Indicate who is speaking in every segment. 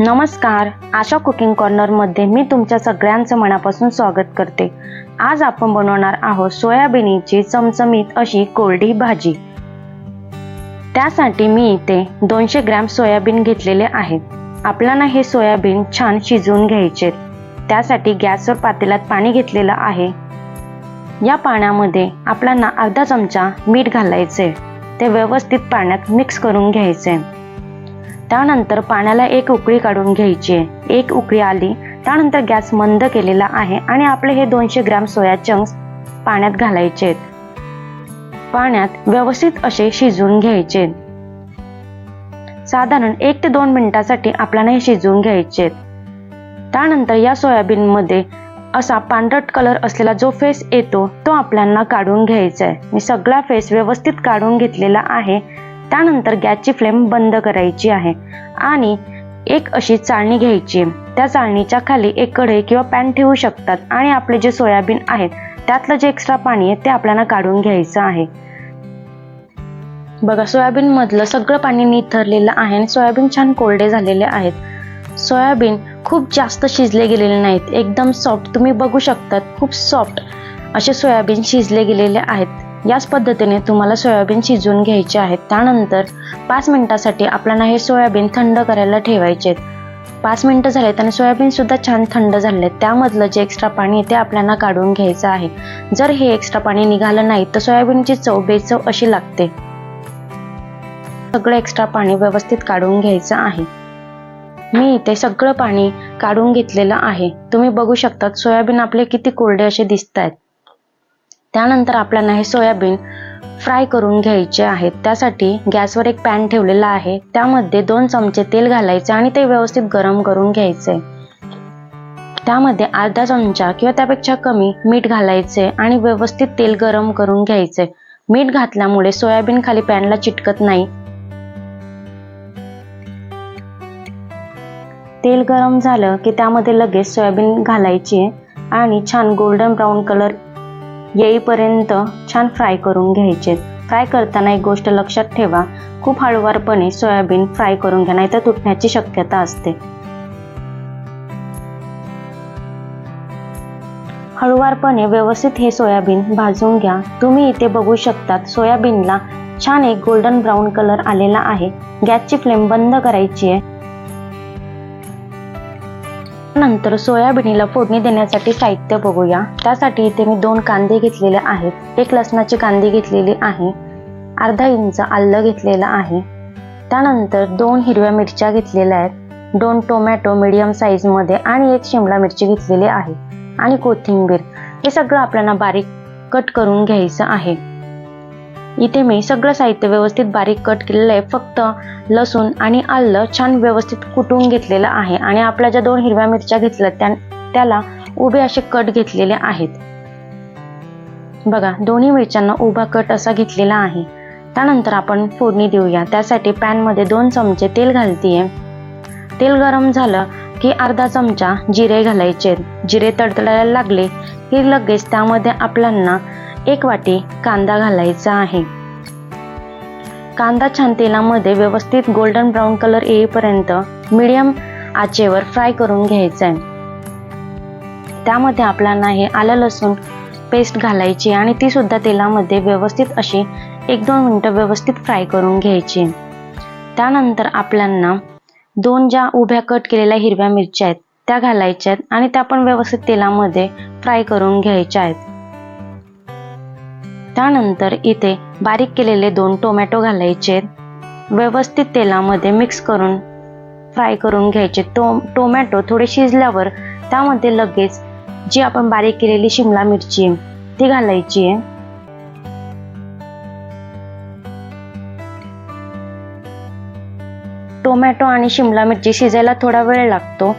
Speaker 1: नमस्कार आशा कुकिंग कॉर्नरमध्ये मी तुमच्या सगळ्यांचं मनापासून स्वागत करते. आज आपण बनवणार आहोत सोयाबीनची चमचमीत अशी कोरडी भाजी. त्यासाठी मी इथे दोनशे ग्रॅम सोयाबीन घेतलेले आहेत आपल्याला हे सोयाबीन छान शिजवून घ्यायचे. त्यासाठी गॅसवर पातेल्यात पाणी घेतलेलं आहे. या पाण्यामध्ये आपल्याला अर्धा चमचा मीठ घालायचे. ते व्यवस्थित पाण्यात मिक्स करून घ्यायचे. त्यानंतर पाण्याला एक उकळी काढून घ्यायची. एक उकळी आली त्यानंतर गॅस मंद केलेला आहे आणि आपले हे दोनशे ग्रॅम सोया चंक्स पाण्यात घालायचे. पाण्यात व्यवस्थित असे शिजवून घ्यायचे. साधारण एक ते दोन मिनिटासाठी आपल्याला हे शिजवून घ्यायचे. त्यानंतर या सोयाबीनमध्ये असा पांढरट कलर असलेला जो फेस येतो तो आपल्याला काढून घ्यायचा आहे. मी सगळा फेस व्यवस्थित काढून घेतलेला आहे. त्यानंतर गॅसची फ्लेम बंद करायची आहे आणि एक अशी चाळणी घ्यायची. त्या चाळणीच्या खाली एक कढई किंवा पॅन ठेवू शकतात आणि आपले जे सोयाबीन आहेत त्यातलं जे एक्स्ट्रा पाणी आहे ते आपल्याला काढून घ्यायचं आहे. बघा सोयाबीन मधलं सगळं पाणी निथरलेलं आहे आणि सोयाबीन छान कोरडे झालेले आहेत. सोयाबीन खूप जास्त शिजले गेलेले नाहीत. एकदम सॉफ्ट तुम्ही बघू शकतात खूप सॉफ्ट असे सोयाबीन शिजले गेलेले आहेत. याच पद्धतीने तुम्हाला सोयाबीन शिजवून घ्यायचे आहेत. त्यानंतर पाच मिनटासाठी आपल्याला हे सोयाबीन थंड करायला ठेवायचे आहेत. पाच मिनटं झालेत आणि सोयाबीनसुद्धा छान थंड झाले त्यामधलं जे एक्स्ट्रा पाणी आहे ते आपल्याला काढून घ्यायचं आहे. जर हे एक्स्ट्रा पाणी निघालं नाही तर सोयाबीनची चव बेचव अशी लागते. सगळं एक्स्ट्रा पाणी व्यवस्थित काढून घ्यायचं आहे. मी इथे सगळं पाणी काढून घेतलेलं आहे. तुम्ही बघू शकता सोयाबीन आपले किती कोरडे असे दिसत आहेत त्यानंतर आपल्याला हे सोयाबीन फ्राय करून घ्यायचे आहेत. त्यासाठी गॅसवर एक पॅन ठेवलेला आहे. त्यामध्ये दोन चमचे तेल घालायचे आणि ते व्यवस्थित गरम करून घ्यायचे. त्यामध्ये अर्धा चमचा किंवा त्यापेक्षा कमी मीठ घालायचे आणि व्यवस्थित तेल गरम करून घ्यायचे. मीठ घातल्यामुळे सोयाबीन खाली पॅनला चिटकत नाही. तेल गरम झालं की त्यामध्ये लगेच सोयाबीन घालायची आणि छान गोल्डन ब्राऊन कलर येईपर्यंत छान फ्राय करून घ्यायचे. फ्राय करताना एक गोष्ट लक्षात ठेवा खूप हळुवारपणे सोयाबीन फ्राय करून घ्या नाहीतर तुटण्याची शक्यता असते. हळुवारपणे व्यवस्थित हे सोयाबीन भाजून घ्या. तुम्ही इथे बघू शकतात सोयाबीनला छान एक गोल्डन ब्राऊन कलर आलेला आहे. गॅसची फ्लेम बंद करायची आहे. नंतर सोयाबीनला फोडणी देण्यासाठी साहित्य बघूया. त्यासाठी इथे मी दोन कांदे घेतलेले आहेत. एक लसणाची कांदी घेतलेली आहे. अर्धा इंच आलं घेतलेलं आहे. त्यानंतर दोन हिरव्या मिरच्या घेतलेल्या आहेत. दोन टोमॅटो मिडियम साईजमध्ये आणि एक शिमला मिरची घेतलेली आहे. आणि कोथिंबीर. हे सगळं आपल्याला बारीक कट करून घ्यायचं आहे. इथे मी सगळं साहित्य व्यवस्थित बारीक कट केलेलं आहे. फक्त लसूण आणि आलं छान व्यवस्थित कुटून घेतलेलं आहे. आणि आपल्या ज्या दोन हिरव्या मिरच्या घेतल्या त्या त्याला उभे असे कट घेतलेले आहेत. बघा दोन्ही मिरच्यांना उभा कट असा घेतलेला आहे. त्यानंतर आपण फोडणी देऊया. त्यासाठी पॅनमध्ये दोन चमचे तेल घालतीये. तेल गरम झालं की अर्धा चमचा जिरे घालायचे. जिरे तडतडायला लागले की लगेच त्यामध्ये आपल्याला एक वाटी कांदा घालायचा आहे. कांदा छान तेलामध्ये व्यवस्थित गोल्डन ब्राऊन कलर येईपर्यंत मिडियम आचेवर फ्राय करून घ्यायचा आहे त्यामध्ये आपल्याला हे आलं लसूण पेस्ट घालायची आणि ती सुद्धा तेलामध्ये व्यवस्थित अशी एक दोन मिनटं व्यवस्थित फ्राय करून घ्यायची. त्यानंतर आपल्याला दोन ज्या उभ्या कट केलेल्या हिरव्या मिरच्या आहेत त्या घालायच्या आहेत आणि त्या पण व्यवस्थित तेलामध्ये फ्राय करून घ्यायच्या आहेत. त्यानंतर इथे बारीक केलेले दोन टोमॅटो घालायचे व्यवस्थित तेलामध्ये मिक्स करून फ्राय करून घ्यायचे. टो टोमॅटो थोडे शिजल्यावर त्यामध्ये लगेच जी आपण बारीक केलेली शिमला मिरची ती घालायची आहे. टोमॅटो आणि शिमला मिरची शिजायला थोडा वेळ लागतो.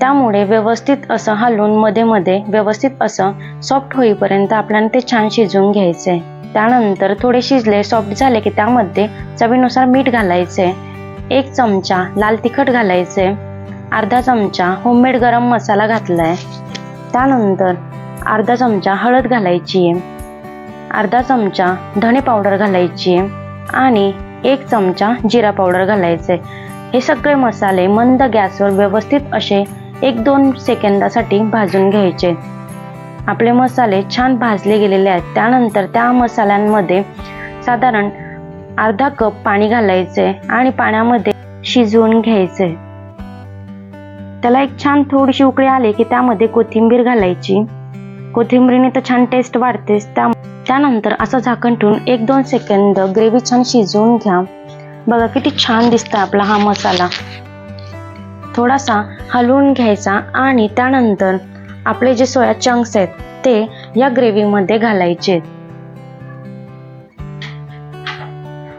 Speaker 1: त्यामुळे व्यवस्थित असं हलवून मध्ये मध्ये व्यवस्थित असं सॉफ्ट होईपर्यंत आपल्याला ते छान शिजवून घ्यायचे त्यानंतर थोडे शिजले सॉफ्ट झाले की त्यामध्ये चवीनुसार मीठ घालायचे एक चमचा लाल तिखट घालायचे अर्धा चमचा होममेड गरम मसाला घातलाय. त्यानंतर अर्धा चमचा हळद घालायची आहे अर्धा चमचा धणे पावडर घालायची आहे आणि एक चमचा जिरा पावडर घालायचे हे सगळे मसाले मंद गॅसवर व्यवस्थित असे एक दोन सेकंदासाठी भाजून घ्यायचे. आपले मसाले छान भाजले गेलेले आहेत. त्यानंतर त्या मसाल्यांमध्ये साधारण अर्धा कप पाणी घालायचे आणि पाण्यामध्ये शिजवून घ्यायचे. त्याला एक छान थोडीशी उकळी आली की त्यामध्ये कोथिंबीर घालायची. कोथिंबीरीने तर छान टेस्ट वाढतेच. त्या त्यानंतर असं झाकण ठेवून एक दोन सेकंद ग्रेव्ही छान शिजवून घ्या. बघा किती छान दिसतं आपला हा मसाला. थोडासा हलवून घ्यायचा आणि त्यानंतर आपले जे सोया चंक्स आहेत ते या ग्रेव्हीमध्ये घालायचे.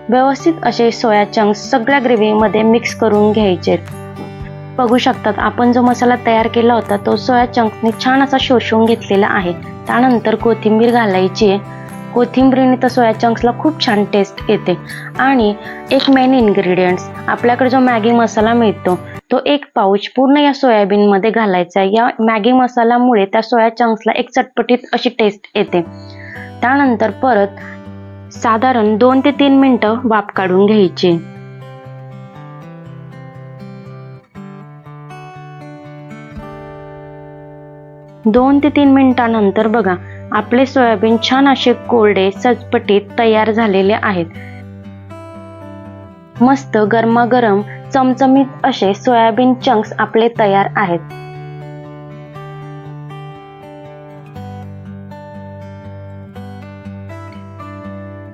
Speaker 1: व्यवस्थित असे सोया चंक्स सगळ्या ग्रेव्हीमध्ये मिक्स करून घ्यायचे. बघू शकतात आपण जो मसाला तयार केला होता तो सोया चंक्सने छान असा शोषून घेतलेला आहे. त्यानंतर कोथिंबीर घालायची आहे. कोथिंबीरीने तर सोया चंक्सला खूप छान टेस्ट येते. आणि एक मेन इन्ग्रेडियंट्स आपल्याकडे जो मॅगी मसाला मिळतो तो एक पाऊच पूर्ण या सोयाबीनमध्ये घालायचा. या मॅगी मसाल्यामुळे त्या सोया चंक्सला एक चटपटीत अशी टेस्ट येते. त्यानंतर परत साधारण दोन ते तीन मिनटं वाफ काढून घ्यायची. दोन ते तीन मिनिटानंतर बघा आपले सोयाबीन छान असे कोरडे चटपटीत तयार झालेले आहेत. मस्त गरमागरम चमचमीत असे सोयाबीन चंक्स आपले तयार आहेत.